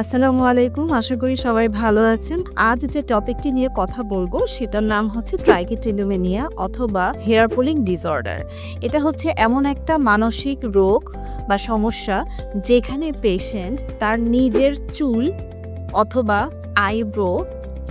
আসসালামু আলাইকুম। আশা করি সবাই ভালো আছেন। আজ যে টপিকটি নিয়ে কথা বলব, সেটার নাম হচ্ছে ট্রাইকেটেলোমেনিয়া অথবা হেয়ার পুলিং ডিসঅর্ডার। এটা হচ্ছে এমন একটা মানসিক রোগ বা সমস্যা যেখানে পেশেন্ট তার নিজের চুল অথবা আইব্রো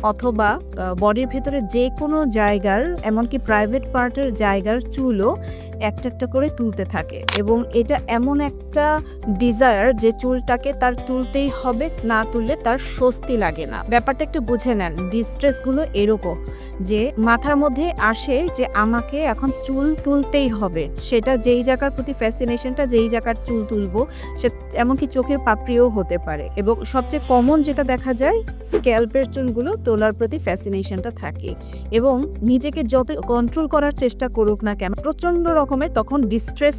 অথবা বডির ভেতরে যে কোনো জায়গার, এমনকি প্রাইভেট পার্টের জায়গার চুলও একটা একটা করে তুলতে থাকে। এবং এটা এমন একটা ডিজায়ার যে চুলটাকে তার তুলতেই হবে, না তুললে তার স্বস্তি লাগে না। ব্যাপারটা একটু বুঝে নেন ডিস্ট্রেসগুলো এরকম। যে মাথার মধ্যে আসে যে আমাকে এখন চুল তুলতেই হবে। সেটা যেই জায়গার প্রতি ফ্যাসিনেশনটা যেই জায়গার চুল তুলবো, সে এমনকি চোখের পাপড়িও হতে পারে। এবং সবচেয়ে কমন যেটা দেখা যায় স্ক্যাল্পের চুলগুলো তোলার প্রতি ফ্যাসিনেশনটা থাকে। এবং নিজেকে যত কন্ট্রোল করার চেষ্টা করুক না কেন, প্রচণ্ড রকমের তখন ডিস্ট্রেস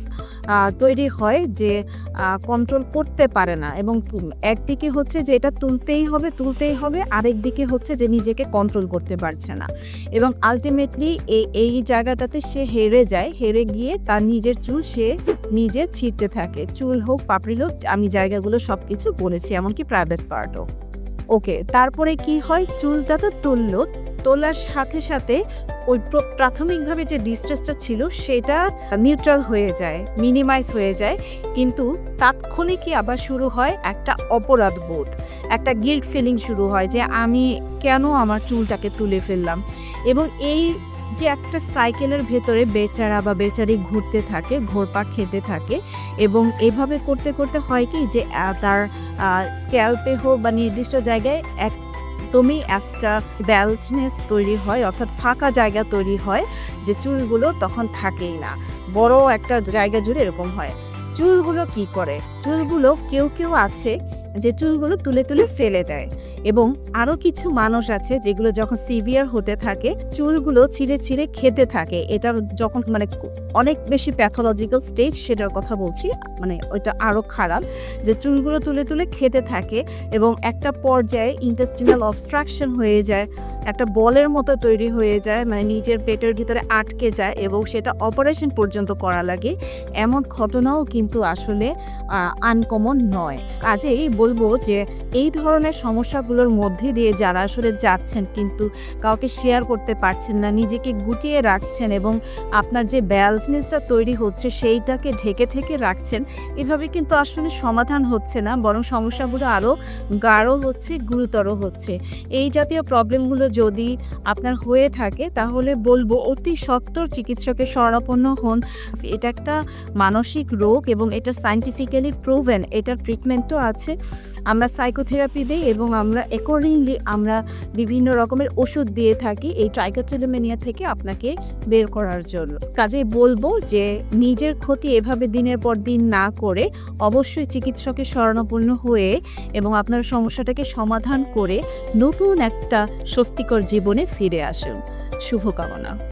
তৈরি হয় যে কন্ট্রোল করতে পারে না। এবং একদিকে হচ্ছে যে এটা তুলতেই হবে তুলতেই হবে আরেক দিকে হচ্ছে যে নিজেকে কন্ট্রোল করতে পারছে না। এবং আলটিমেটলি এই জায়গাটাতে সে হেরে যায়, হেরে গিয়ে তার নিজের চুল সে নিজে ছিঁড়তে থাকে। চুল হোক, পাপড়ি হোক, আমি জায়গাগুলো সব কিছু বলেছি, এমনকি প্রাইভেট পার্টও ওকে, তারপরে কি হয়? চুলটা তো তুললো, তোলার সাথে সাথে ওই প্রাথমিকভাবে যে ডিস্ট্রেসটা ছিল, সেটা নিউট্রাল হয়ে যায় মিনিমাইজ হয়ে যায়। কিন্তু তাৎক্ষণিকই আবার শুরু হয় একটা অপরাধ বোধ একটা গিল্ট ফিলিং শুরু হয় যে আমি কেন আমার চুলটাকে তুলে ফেললাম? এবং এই যে একটা সাইকেলের ভেতরে বেচারা বা বেচারি ঘুরতে থাকে, ঘোরপাক খেতে থাকে এবং এভাবে করতে করতে হয় কি যে তার স্ক্যাল্পে হোক বা নির্দিষ্ট জায়গায় এক একদমই একটা ব্যালচনেস তৈরি হয়, অর্থাৎ ফাঁকা জায়গা তৈরি হয় যে চুলগুলো তখন থাকেই না। বড় একটা জায়গা জুড়ে এরকম হয়। চুলগুলো কি করে? চুলগুলো কেউ কেউ আছে যে চুলগুলো তুলে তুলে ফেলে দেয়। এবং আরও কিছু মানুষ আছে যেগুলো যখন সিভিয়ার হতে থাকে, চুলগুলো ছিঁড়ে ছিঁড়ে খেতে থাকে। এটা যখন মানে অনেক বেশি প্যাথোলজিক্যাল স্টেজ সেটার কথা বলছি মানে ওইটা আরও খারাপ, যে চুলগুলো তুলে তুলে খেতে থাকে এবং একটা পর্যায়ে ইন্টেস্টিনাল অবস্ট্রাকশন হয়ে যায়, একটা বলের মতো তৈরি হয়ে যায় মানে নিজের পেটের ভিতরে আটকে যায় এবং সেটা অপারেশন পর্যন্ত করা লাগে। এমন ঘটনাও কিন্তু আসলে আনকমন নয়। কাজেই বলব যে এই ধরনের সমস্যাগুলোর মধ্যে দিয়ে যারা আসলে যাচ্ছেন কিন্তু কাউকে শেয়ার করতে পারছেন না, নিজেকে গুটিয়ে রাখছেন এবং আপনার যে ব্যালেন্সনেসটা তৈরি হচ্ছে সেইটাকে ঢেকে থেকে রাখছেন, এভাবে কিন্তু আসলে সমাধান হচ্ছে না, বরং সমস্যাগুলো আরও গাঢ় হচ্ছে, গুরুতর হচ্ছে। এই জাতীয় প্রবলেমগুলো যদি আপনার হয়ে থাকে, তাহলে বলব অতি সত্বর চিকিৎসকের শরণাপন্ন হন। এটা একটা মানসিক রোগ এবং এটা সাইন্টিফিক্যালি প্রুভেন এটার ট্রিটমেন্টও আছে। আমরা সাইকোথেরাপি দিই এবং আমরা অ্যাকর্ডিংলি আমরা বিভিন্ন রকমের ওষুধ দিয়ে থাকি এই ট্রাইকোটেলোমেনিয়া থেকে আপনাকে বের করার জন্য। কাজেই বলব যে নিজের ক্ষতি এভাবে দিনের পর দিন না করে অবশ্যই চিকিৎসকের শরণাপন্ন হয়ে এবং আপনার সমস্যাটাকে সমাধান করে নতুন একটা স্বস্তিকর জীবনে ফিরে আসুন। শুভকামনা।